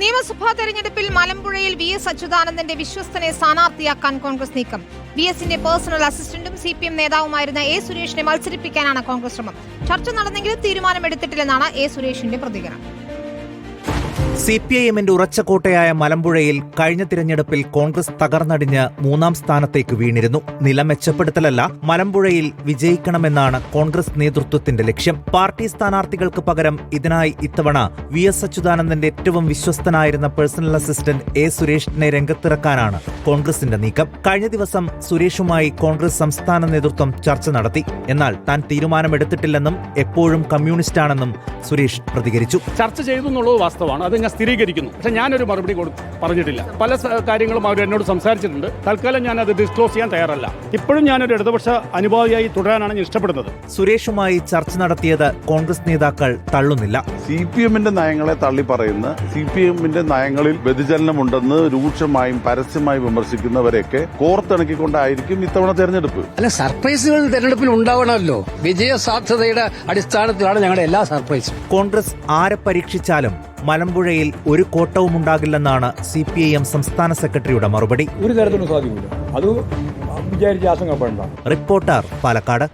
നിയമസഭാ തെരഞ്ഞെടുപ്പിൽ മലമ്പുഴയിൽ വി എസ് അച്യുതാനന്ദന്റെ വിശ്വസ്തനെ സ്ഥാനാർത്ഥിയാക്കാൻ കോൺഗ്രസ് നീക്കം. വി എസിന്റെ പേഴ്സണൽ അസിസ്റ്റന്റും സി പി എം നേതാവുമായിരുന്ന എ സുരേഷിനെ മത്സരിപ്പിക്കാനാണ് കോൺഗ്രസ് ശ്രമം. ചർച്ച നടന്നെങ്കിലും തീരുമാനമെടുത്തിട്ടില്ലെന്നാണ് എ സുരേഷിന്റെ പ്രതികരണം. സി പി ഐ എമ്മിന്റെ ഉറച്ച കോട്ടയായ മലമ്പുഴയിൽ കഴിഞ്ഞ തിരഞ്ഞെടുപ്പിൽ കോൺഗ്രസ് തകർന്നടിഞ്ഞ് മൂന്നാം സ്ഥാനത്തേക്ക് വീണിരുന്നു. നില മെച്ചപ്പെടുത്തലല്ല മലമ്പുഴയിൽ വിജയിക്കണമെന്നാണ് കോൺഗ്രസ് നേതൃത്വത്തിന്റെ ലക്ഷ്യം. പാർട്ടി സ്ഥാനാർത്ഥികൾക്ക് പകരം ഇതിനായി ഇത്തവണ വി എസ് അച്യുതാനന്ദന്റെ ഏറ്റവും വിശ്വസ്തനായിരുന്ന പേഴ്സണൽ അസിസ്റ്റന്റ് എ സുരേഷിനെ രംഗത്തിറക്കാനാണ് കോൺഗ്രസിന്റെ നീക്കം. കഴിഞ്ഞ ദിവസം സുരേഷുമായി കോൺഗ്രസ് സംസ്ഥാന നേതൃത്വം ചർച്ച നടത്തി. എന്നാൽ താൻ തീരുമാനമെടുത്തിട്ടില്ലെന്നും എപ്പോഴും കമ്മ്യൂണിസ്റ്റാണെന്നും സുരേഷ് പ്രതികരിച്ചു. ചർച്ച ചെയ്തു എന്നുള്ളത് വാസ്തവമാണ്. അത് ഞാൻ സ്ഥിരീകരിക്കുന്നു. പക്ഷെ ഞാനൊരു മറുപടി പറഞ്ഞിട്ടില്ല. പല കാര്യങ്ങളും അവർ എന്നോട് സംസാരിച്ചിട്ടുണ്ട്. തൽക്കാലം ഞാൻ അത് ഡിസ്ക്ലോസ് ചെയ്യാൻ തയ്യാറല്ല. ഇപ്പോഴും ഞാനൊരു ഇടതുപക്ഷ അനുഭാവിയായി തുടരാനാണ് ഞാൻ ഇഷ്ടപ്പെടുന്നത്. സുരേഷുമായി ചർച്ച നടത്തിയത് കോൺഗ്രസ് നേതാക്കൾ തള്ളുന്നില്ല. സി പി എമ്മിന്റെ നയങ്ങളെ തള്ളി പറയുന്ന സി പി എമ്മിന്റെ നയങ്ങളിൽ വ്യതിചലനമുണ്ടെന്ന് രൂക്ഷമായും പരസ്യമായും വിമർശിക്കുന്നവരെയൊക്കെ കോർത്തിണക്കിക്കൊണ്ടായിരിക്കും ഇത്തവണ തെരഞ്ഞെടുപ്പ്. അല്ല സർപ്രൈസുകൾ തെരഞ്ഞെടുപ്പിൽ ഉണ്ടാവണമല്ലോ. വിജയ സാധ്യതയുടെ അടിസ്ഥാനത്തിലാണ് ഞങ്ങളുടെ എല്ലാ സർപ്രൈസും. കോൺഗ്രസ് ആരെ പരീക്ഷിച്ചാലും മലമ്പുഴയിൽ ഒരു കോട്ടവും ഉണ്ടാകില്ലെന്നാണ് സി പി ഐ എം സംസ്ഥാന സെക്രട്ടറിയുടെ മറുപടി. ഒരു തരത്തിലും സാധിക്കില്ല അത് വിചാരിച്ച് ആശങ്കപ്പെടേണ്ട റിപ്പോർട്ടർ പാലക്കാട്.